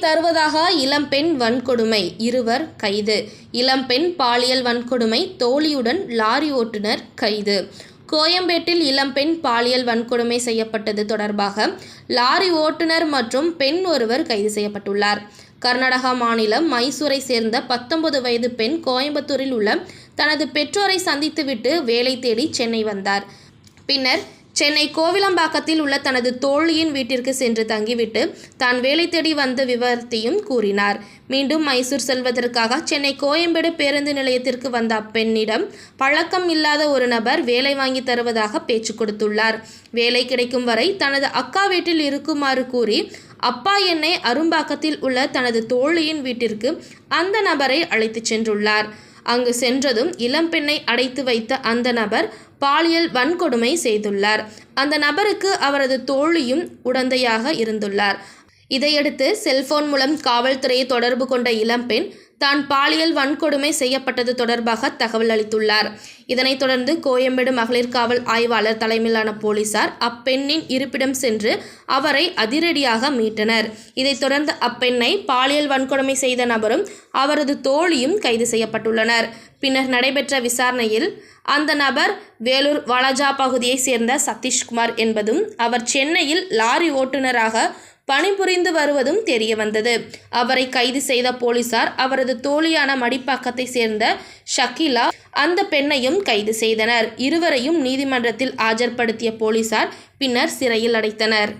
தருவதாக இளம்பெண் வன்கொடுமை. இருவர் கைது. இளம்பெண் பாலியல் வன்கொடுமை. தோழியுடன் லாரி ஓட்டுநர் கைது. கோயம்பேட்டில் இளம்பெண் பாலியல் வன்கொடுமை செய்யப்பட்டது தொடர்பாக லாரி ஓட்டுநர் மற்றும் பெண் ஒருவர் கைது செய்யப்பட்டுள்ளார். கர்நாடகா மாநிலம் மைசூரை சேர்ந்த பத்தொன்பது வயது பெண் கோயம்புத்தூரில் உள்ள தனது பெற்றோரை சந்தித்துவிட்டு வேலை தேடி சென்னை வந்தார். பின்னர் சென்னை கோவிலம்பாக்கத்தில் உள்ள தனது தோழியின் வீட்டிற்கு சென்று தங்கிவிட்டு தான் வேலை தேடி வந்த விவரத்தையும் கூறினார். மீண்டும் மைசூர் செல்வதற்காக சென்னை கோயம்பேடு பேருந்து நிலையத்திற்கு வந்த அப்பெண்ணிடம் பழக்கம் இல்லாத ஒரு நபர் வேலை வாங்கி தருவதாக பேச்சு கொடுத்துள்ளார். வேலை கிடைக்கும் வரை தனது அக்கா வீட்டில் இருக்குமாறு கூறி அப்பா என்னை அரும்பாக்கத்தில் உள்ள தனது தோழியின் வீட்டிற்கு அந்த நபரை அழைத்துச் சென்றுள்ளார். அங்கு சென்றதும் இளம்பெண்ணை அடைத்து வைத்த அந்த நபர் பாலியல் வன்கொடுமை செய்துள்ளார். அந்த நபருக்கு அவரது தோழியும் உடந்தையாக இருந்துள்ளார். இதையடுத்து செல்போன் மூலம் காவல்துறையை தொடர்பு கொண்ட இளம்பெண் தான் பாலியல் வன்கொடுமை செய்யப்பட்டது தொடர்பாக தகவல் அளித்துள்ளார். இதனைத் தொடர்ந்து கோயம்பேடு மகளிர் காவல் ஆய்வாளர் தலைமையிலான போலீசார் அப்பெண்ணின் இருப்பிடம் சென்று அவரை அதிரடியாக மீட்டனர். இதைத் தொடர்ந்து அப்பெண்ணை பாலியல் வன்கொடுமை செய்த நபரும் அவரது தோழியும் கைது செய்யப்பட்டுள்ளனர். பின்னர் நடைபெற்ற விசாரணையில் அந்த நபர் வேலூர் வாலாஜா பகுதியைச் சேர்ந்த சதீஷ்குமார் என்பதும் அவர் சென்னையில் லாரி ஓட்டுநராக பணிபுரிந்து வருவதும் தெரிய வந்தது அவரை கைது செய்த போலீசார் அவரது தோழியான மடிப்பாக்கத்தை சேர்ந்த ஷக்கீலா அந்த பெண்ணையும் கைது செய்தனர். இருவரையும் நீதிமன்றத்தில் ஆஜர்படுத்திய போலீசார் பின்னர் சிறையில் அடைத்தனர்.